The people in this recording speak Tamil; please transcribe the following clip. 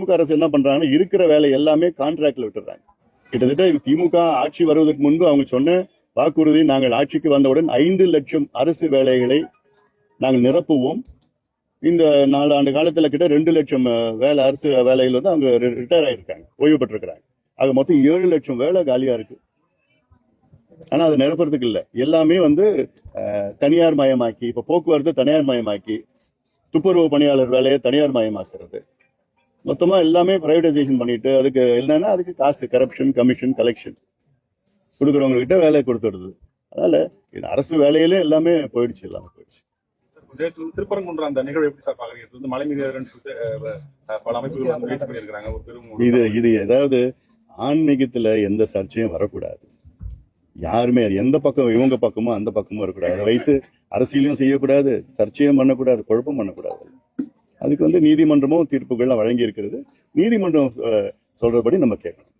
திமுக அரசு என்ன பண்றாங்கன்னா இருக்கிற வேலை எல்லாமே கான்ட்ராக்ட்ல விட்டுறாங்க கிட்டத்தட்ட திமுக ஆட்சி வருவதற்கு முன்பு அவங்க சொன்ன வாக்குறுதி நாங்கள் ஆட்சிக்கு வந்தவுடன் ஐந்து லட்சம் அரசு வேலைகளை நாங்கள் நிரப்புவோம். இந்த நாலு ஆண்டு காலத்துல கிட்ட ரெண்டு லட்சம் வேலை அரசு வேலைகள் வந்து அவங்க ரிட்டையர் ஆயிருக்காங்க ஓய்வு பெற்றிருக்கிறாங்க. ஆக மொத்தம் ஏழு லட்சம் வேலை காலியா இருக்கு. ஆனா அது நிரப்புறதுக்கு இல்லை. எல்லாமே வந்து தனியார் மயமாக்கி இப்ப போக்குவரத்து தனியார் மயமாக்கி துப்புரவு பணியாளர் வேலையை தனியார் மயமாக்குறது. மொத்தமா எல்லாமே பிரைவேடைசேஷன் பண்ணிட்டு அதுக்கு என்னன்னா அதுக்கு காசு கரப்ஷன் கமிஷன் கலெக்ஷன் கொடுக்குறவங்க கிட்ட வேலையை கொடுத்துடுது. அதனால இது அரசு வேலையிலே எல்லாமே போயிடுச்சு எல்லாமே போயிடுச்சு. திருப்பரங்குன்றம் அந்த நிகழ்வு எப்படி சார் பாக்குறீங்க அஹ், பல அமைப்புகள் வந்து முயற்சி பண்ணியிருக்காங்க ஒரு பெரும் இது இது ஏதாவது ஆன்மீகத்துல எந்த சர்ச்சையும் வரக்கூடாது. யாருமே அது எந்த பக்கம் இவங்க பக்கமோ அந்த பக்கமும் வரக்கூடாது. வைத்து அரசியலும் செய்யக்கூடாது சர்ச்சையும் பண்ணக்கூடாது குழப்பம் பண்ணக்கூடாது. அதுக்கு வந்து நீதிமன்றமும் தீர்ப்புகள்லாம் வழங்கி இருக்கிறது நீதிமன்றம் சொல்றபடி நம்ம கேட்கணும்.